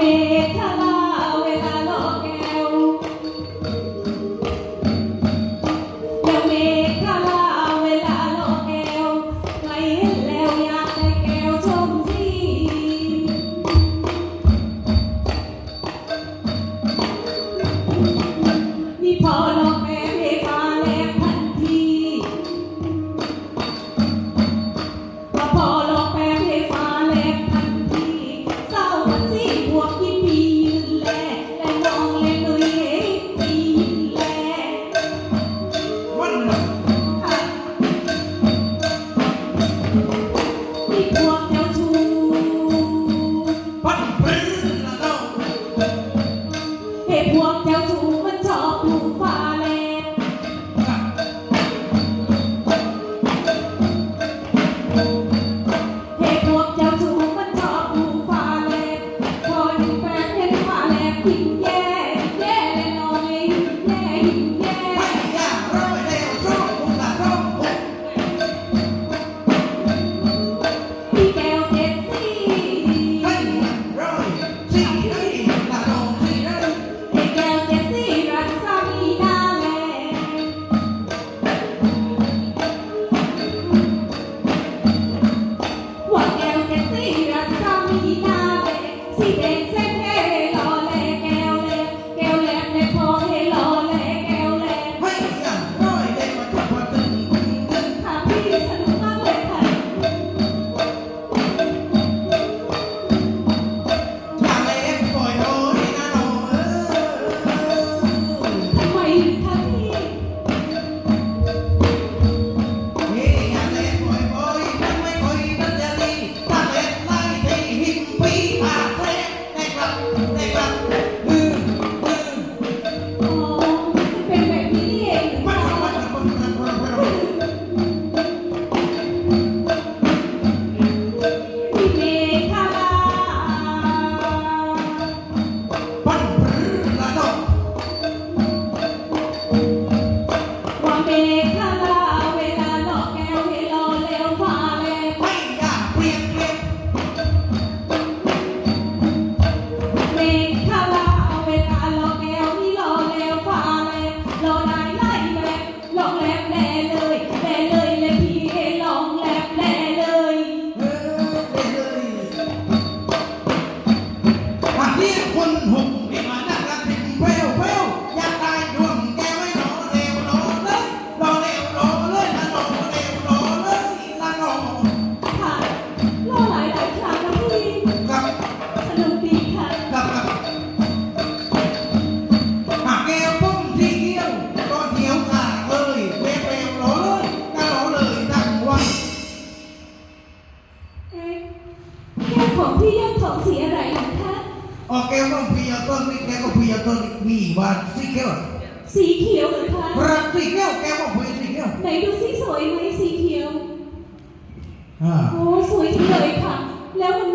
me. เหตุพวงเจ้าชู้มันชอบลุฟ้าเลนเหตุพวงเจ้าชู้มันชอบลุฟ้าเลนพอดึงแฟนเห็นฟ้าเลนทิ้งแย่แย่เลยน้อยแย่ยิ่งแย่อย่าร้อยเร็วร้อยพุ่งตาร้อยพี่แก้วเจ็ดสี่ presidente ออกแก้วต้องพยากรณ์นี่แก้วก็พยากรณ์มีวันสีเขียวสีเขียวเหรอคะรักสีเขียวแก้วก็พยสีเขียวไหนดูสีสวยไหมสีเขียวโอ้สวยจัเลยค่ะ แล้วมัน